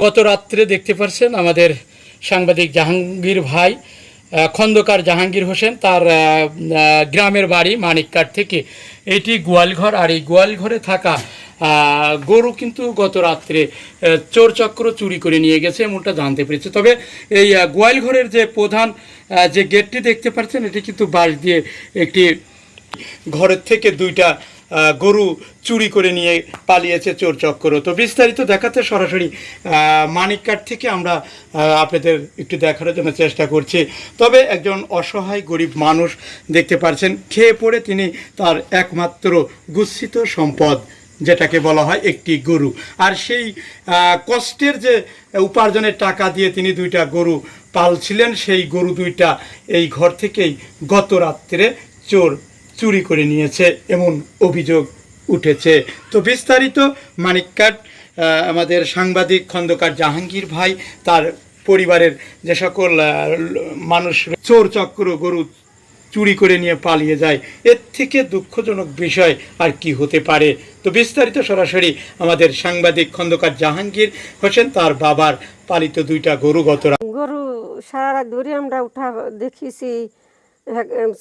গত রাত্রে দেখতে পারছেন আমাদের সাংবাদিক জাহাঙ্গীর ভাই খন্দকার জাহাঙ্গীর হোসেন তার গ্রামের বাড়ি মানিককাট থেকে। এটি গোয়ালঘর আর এই গোয়ালঘরে থাকা গরু কিন্তু গত রাত্রে আহ, চোর করে নিয়ে গেছে এমনটা জানতে পেরেছে। তবে এই গোয়ালঘরের যে প্রধান যে গেটটি দেখতে পাচ্ছেন এটি কিন্তু বাঁশ দিয়ে একটি ঘরের থেকে দুইটা গরু চুরি করে নিয়ে পালিয়েছে চোর চক্র তো বিস্তারিত দেখাতে সরাসরি আহ, মানিককাট থেকে আমরা আপনাদের একটু দেখানোর জন্য চেষ্টা করছি। তবে একজন অসহায় গরিব মানুষ দেখতে পাচ্ছেন খেয়ে পড়ে তিনি তার একমাত্র গুচ্ছিত সম্পদ যেটাকে বলা হয় একটি গরু। আর সেই কষ্টের যে উপার্জনের টাকা দিয়ে তিনি দুইটা গরু পালছিলেন সেই গরু দুইটা এই ঘর থেকেই গত রাত্রে চোর চুরি করে নিয়েছে এমন অভিযোগ উঠেছে। তো বিস্তারিত মানিককাট আহ, আমাদের সাংবাদিক খন্দকার জাহাঙ্গীর ভাই তার পরিবারের যে সকল মানুষ চোর চক্র গরু চুরি করে নিয়ে পালিয়ে যায় এর থেকে দুঃখজনক বিষয় আর কি হতে পারে? তো বিস্তারিত সরাসরি আমাদের সাংবাদিক খন্দকার জাহাঙ্গীর হোসেন তার বাবার পালিত দুইটা গরু গত রাত গরু সারা রাত ধরে আমরা উঠা দেখিছি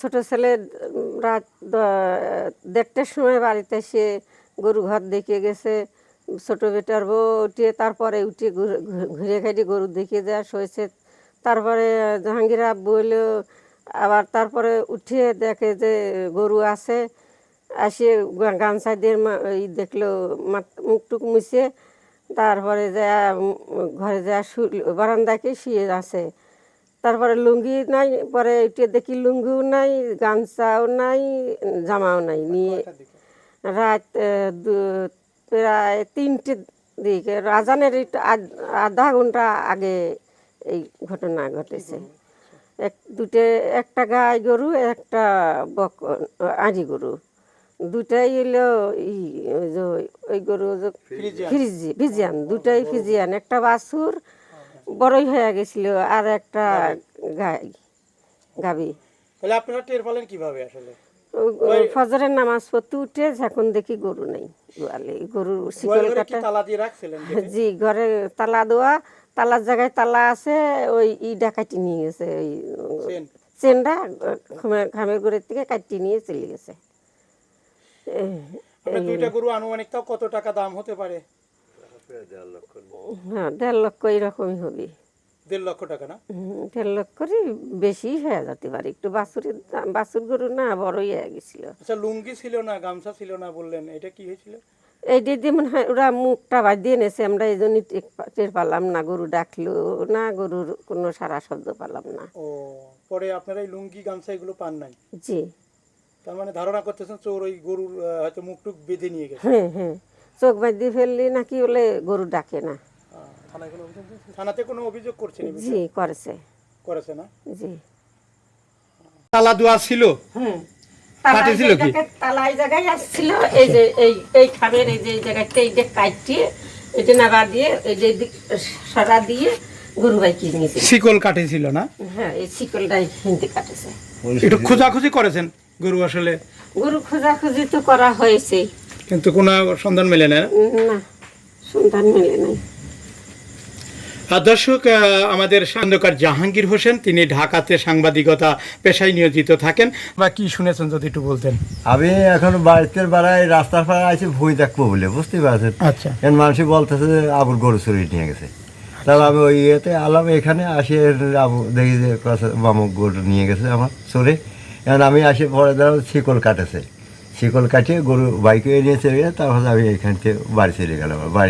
ছোট ছেলে রাত দেড়টার সময় বাড়িতে এসে গরু ঘর দেখে গেছে। ছোট বেটার বউ উঠিয়ে তারপরে উঠে ঘুরে- ঘু- ঘুরে গরু দেখে দেওয়া হয়েছে। তারপরে জাহাঙ্গীর আব্বু আবার তারপরে উঠিয়ে দেখে যে গরু আছে। আসে গামছা দিয়ে মা- দেখল মাথ- মুখ টুক মুছে, তারপরে যা ঘরে যা বারান্দাকে শুয়ে আছে। তারপরে লুঙ্গি নাই পরে উঠে দেখি লুঙ্গিও নাই গামছাও নাই জামাও নাই নিয়ে রাত প্রায় তিনটে দিকে। রাজানের আধ- ঘণ্টা আগে এই ঘটনা ঘটেছে। এক দুটো একটা গাই গরু একটা বক আড়ি গরু। দুটাই এলো ই ওই যে ওই গরু ফিজিয়ান দুটাই ফিজিয়ান একটা বাছুর বড়ই হয়ে গেছিল আর একটা গাই গাবি। তাহলে আপনারা টের পেলেন কীভাবে আসলে? ফজরের নামাজ পড়তে উঠে এখন দেখি গরু নেই। গোয়ালে গরুর শিকল কাটা। তালা দিয়ে রাখছিলেন জি ঘরে তালা দেওয়া তালার জায়গায় তালা আছে ওই ই ডাকাটি নিয়ে গেছে ওই চেনটা খামের ঘরের থেকে কাটিয়ে নিয়ে চলে গেছে। দুইটা গরু আনুমানিক কত টাকা দাম হতে পারে? হ্যাঁ দেড় লক্ষ এরকমই হবে। দেড় লক্ষ টাকা না? দেড় লক্ষরই বেশি হয়ে যেতে পারে। একটু বাছুরের দাম- বাছুর গরু না বড়ই হয়ে গেছিল। আচ্ছা লুঙ্গি ছিল না গামছা ছিল না বললেন এটা কি হয়েছিল? এই দিদি মনে হয় ওরা মুখটা বাঁধিয়ে এনেছে আমরা এই জন্যই টের- না গরু ডাকলো না গরুর কোনো সারা শব্দ পালাম না। ও পরে আপনারা এই লুঙ্গি গামছা এগুলো পান নাই? জি। তার মানে ধারণা করতেছেন চোর ওই গরুর হয়তো মুখ টুক বেঁধে নিয়ে গেছে। হ্যাঁ হ্যাঁ। চোখ বাঁধিয়ে ফেললি নাকি বলে গরু ডাকে না। থানায় কোনো অভিযোগ দিয়েছেন? থানাতে কোনো অভিযোগ করছেন এই বিষয়ে? জি করেছে। করেছে না? জি। তালা দোয়া ছিল? হুম। কি? তালাই জায়গায় আসছিল। এই যে এই এই খামের এই যে এই জায়গাটা এই যে কাটিয়ে এটা নাবা দিয়ে এই যে দিক সারা দিয়ে গরু নিয়েছে। শিকল কাটেছিল না? হ্যাঁ এই শিকলটাই হিন্দি কাটেছে একটু খোঁজাখুঁজি করেছেন গরু আসলে? গরু খোঁজাখুঁজি তো করা হয়েছে কিন্তু কোনো সন্ধান মেলে না? না সন্ধান মেলে নাই। আর দর্শক আহ, আমাদের সান্দকার জাহাঙ্গীর হোসেন তিনি ঢাকাতে সাংবাদিকতা পেশায় নিয়োজিত থাকেন। বা কি শুনেছেন যদি একটু বলতেন? আমি এখন বাড়িতে বেড়াই রাস্তার পাড়ে আছি ভুঁই দেখব বলে বুঝতে পারছেন? আচ্ছা। এখন মানুষ বলতেছে যে আবুর গরু চুরি নিয়ে গেছে। তাহলে আমি ওই ইয়েতে আলাম এখানে আসি আবু দেখি যে মামুক গরু নিয়ে গেছে আমার চোরে। এখন আমি আসি পরে ধরো শিকল কাটেছে। শিকল কাটিয়ে গরু বাইকে নিয়ে চলে গেলে, তারপরে আমি এখান থেকে বাড়ি চলে গেলাম। বাড়ি